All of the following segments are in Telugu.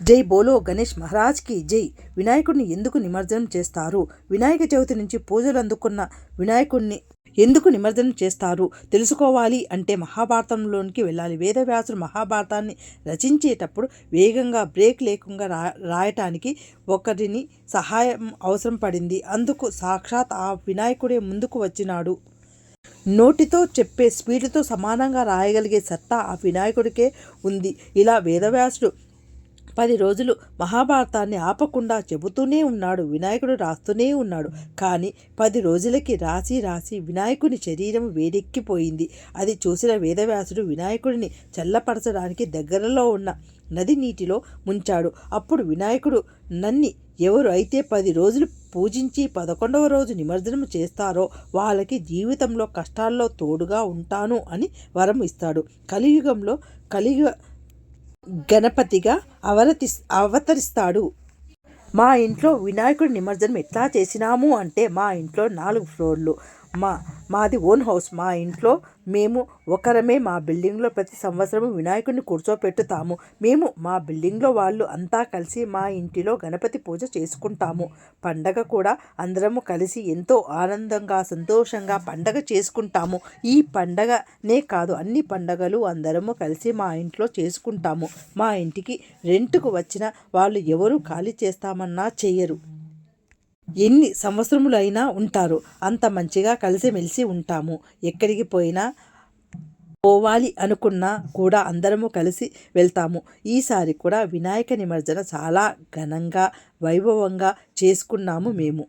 జై బోలో గణేష్ మహారాజ్కి జై. వినాయకుడిని ఎందుకు నిమజ్జనం చేస్తారు? వినాయక చవితి నుంచి పూజలు అందుకున్న వినాయకుడిని ఎందుకు నిమజ్జనం చేస్తారు? తెలుసుకోవాలి అంటే మహాభారతంలోనికి వెళ్ళాలి. వేదవ్యాసుడు మహాభారతాన్ని రచించేటప్పుడు వేగంగా బ్రేక్ లేకుండా రా రాయటానికి ఒకరిని సహాయం అవసరం పడింది. అందుకు సాక్షాత్ ఆ వినాయకుడే ముందుకు వచ్చినాడు. నోటితో చెప్పే స్పీడ్తో సమానంగా రాయగలిగే సత్తా ఆ వినాయకుడికే ఉంది. ఇలా వేదవ్యాసుడు పది రోజులు మహాభారతాన్ని ఆపకుండా చెబుతూనే ఉన్నాడు వినాయకుడు రాస్తూనే ఉన్నాడు. కానీ పది రోజులకి రాసి రాసి వినాయకుని శరీరం వేడెక్కిపోయింది. అది చూసిన వేదవ్యాసుడు వినాయకుడిని చల్లపరచడానికి దగ్గరలో ఉన్న నది నీటిలో ముంచాడు. అప్పుడు వినాయకుడు నన్ని ఎవరు అయితే పది రోజులు పూజించి పదకొండవ రోజు నిమజ్జనం చేస్తారో వాళ్ళకి జీవితంలో కష్టాల్లో తోడుగా ఉంటాను అని వరం ఇస్తాడు. కలియుగంలో కలియుగ గణపతిగా అవరతి అవతరిస్తాడు. మా ఇంట్లో వినాయకుడి నిమజ్జనం ఎట్లా చేసినాము అంటే మా ఇంట్లో నాలుగు ఫ్లోర్లు. మా మాది ఓన్ హౌస్. మా ఇంట్లో మేము ఒకరమే మా బిల్డింగ్లో ప్రతి సంవత్సరం వినాయకుడిని కూర్చోపెట్టుతాము. మేము మా బిల్డింగ్లో వాళ్ళు అంతా కలిసి మా ఇంటిలో గణపతి పూజ చేసుకుంటాము. పండగ కూడా అందరము కలిసి ఎంతో ఆనందంగా సంతోషంగా పండగ చేసుకుంటాము. ఈ పండగనే కాదు అన్ని పండగలు అందరము కలిసి మా ఇంట్లో చేసుకుంటాము. మా ఇంటికి రెంట్కు వచ్చిన వాళ్ళు ఎవరు ఖాళీ చేస్తామన్నా చెయ్యరు ఎన్ని సంవత్సరములైనా ఉంటారు. అంత మంచిగా కలిసిమెలిసి ఉంటాము. ఎక్కడికి పోయినా పోవాలి అనుకున్నా కూడా అందరము కలిసి వెళ్తాము. ఈసారి కూడా వినాయక నిమజ్జన చాలా ఘనంగా వైభవంగా చేసుకున్నాము మేము.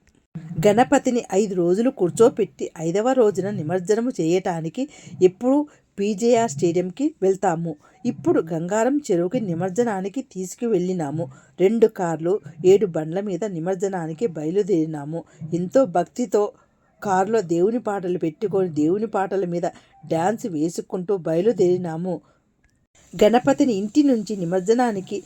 గణపతిని ఐదు రోజులు కూర్చోపెట్టి ఐదవ రోజున నిమజ్జనము చేయటానికి ఎప్పుడు పీజేఆర్ స్టేడియంకి వెళ్తాము. ఇప్పుడు గంగారం చెరువుకి నిమజ్జనానికి తీసుకువెళ్ళినాము. రెండు కార్లు ఏడు బండ్ల మీద నిమజ్జనానికి బయలుదేరినాము. ఎంతో భక్తితో కారులో దేవుని పాటలు పెట్టుకొని దేవుని పాటల మీద డ్యాన్స్ వేసుకుంటూ బయలుదేరినాము. గణపతిని ఇంటి నుంచి నిమజ్జనానికి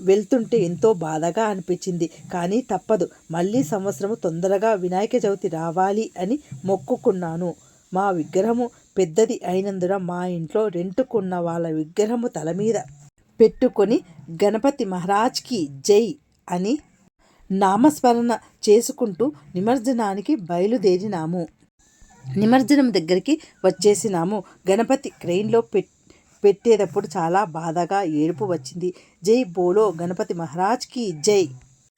వెళ్తుంటే ఎంతో బాధగా అనిపించింది. కానీ తప్పదు. మళ్ళీ సంవత్సరము తొందరగా వినాయక చవితి రావాలి అని మొక్కుకున్నాను. మా విగ్రహము పెద్దది అయినందున మా ఇంట్లో రెంటుకున్న వాళ్ళ విగ్రహము తల మీద పెట్టుకొని గణపతి మహారాజ్కి జై అని నామస్మరణ చేసుకుంటూ నిమజ్జనానికి బయలుదేరినాము. నిమజ్జనం దగ్గరికి వచ్చేసినాము. గణపతి క్రెయిన్లో పెట్ పెట్టేటప్పుడు చాలా బాధగా ఏడుపు వచ్చింది. జై బోలో గణపతి మహారాజ్కి జై.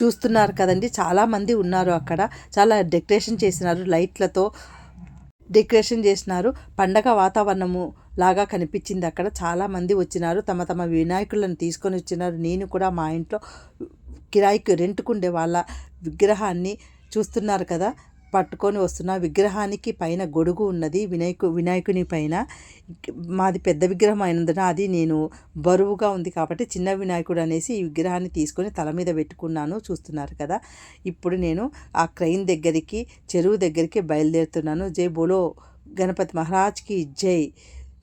చూస్తున్నారు కదండి చాలామంది ఉన్నారు అక్కడ. చాలా డెకరేషన్ చేసినారు లైట్లతో డెకరేషన్ చేసినారు. పండగ వాతావరణము లాగా కనిపించింది అక్కడ. చాలామంది వచ్చినారు తమ తమ వినాయకులను తీసుకొని వచ్చినారు. నేను కూడా మా ఇంట్లో కిరాయికి రెంట్కుండే వాళ్ళ విగ్రహాన్ని చూస్తున్నారు కదా. పట్టుకొని వస్తున్న. విగ్రహానికి పైన గొడుగు ఉన్నది. వినాయకు వినాయకుని పైన. మాది పెద్ద విగ్రహం అయినందున అది నేను బరువుగా ఉంది కాబట్టి చిన్న వినాయకుడు అనేసి ఈ విగ్రహాన్ని తీసుకొని తల మీద పెట్టుకున్నాను. చూస్తున్నారు కదా. ఇప్పుడు నేను ఆ క్రైన్ దగ్గరికి చెరువు దగ్గరికి బయలుదేరుతున్నాను. జై బోలో గణపతి మహారాజ్కి జై.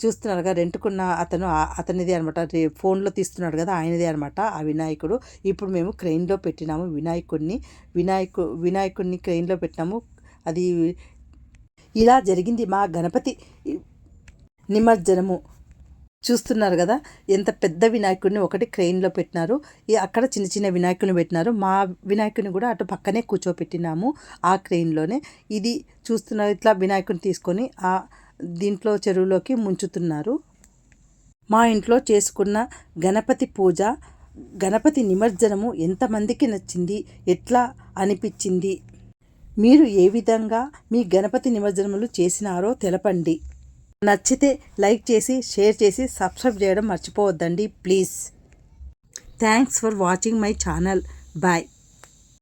చూస్తున్నారుగా రెంట్కున్న అతను అతనిది అనమాట ఫోన్లో తీస్తున్నాడు కదా ఆయనదే అనమాట ఆ వినాయకుడు. ఇప్పుడు మేము క్రెయిన్లో పెట్టినాము వినాయకుడిని వినాయకు వినాయకుడిని క్రెయిన్లో పెట్టినాము. అది ఇలా జరిగింది మా గణపతి. నిమజ్జనము. చూస్తున్నారు కదా ఎంత పెద్ద వినాయకుడిని ఒకటి క్రెయిన్లో పెట్టినారు. అక్కడ చిన్న చిన్న వినాయకుడిని పెట్టినారు. మా వినాయకుడిని కూడా అటు పక్కనే కూర్చోపెట్టినాము ఆ క్రెయిన్లోనే. ఇది చూస్తున్నారు ఇట్లా వినాయకుడిని తీసుకొని ఆ దీంట్లో చెరువులోకి ముంచుతున్నారు. మా ఇంట్లో చేసుకున్న గణపతి పూజ గణపతి నిమజ్జనము ఎంతమందికి నచ్చింది ఎట్లా అనిపించింది? మీరు ఏ విధంగా మీ గణపతి నిమజ్జనములు చేసినారో తెలపండి. నచ్చితే లైక్ చేసి షేర్ చేసి సబ్స్క్రైబ్ చేయడం మర్చిపోవద్దండి. Please. Thanks for watching my channel. Bye.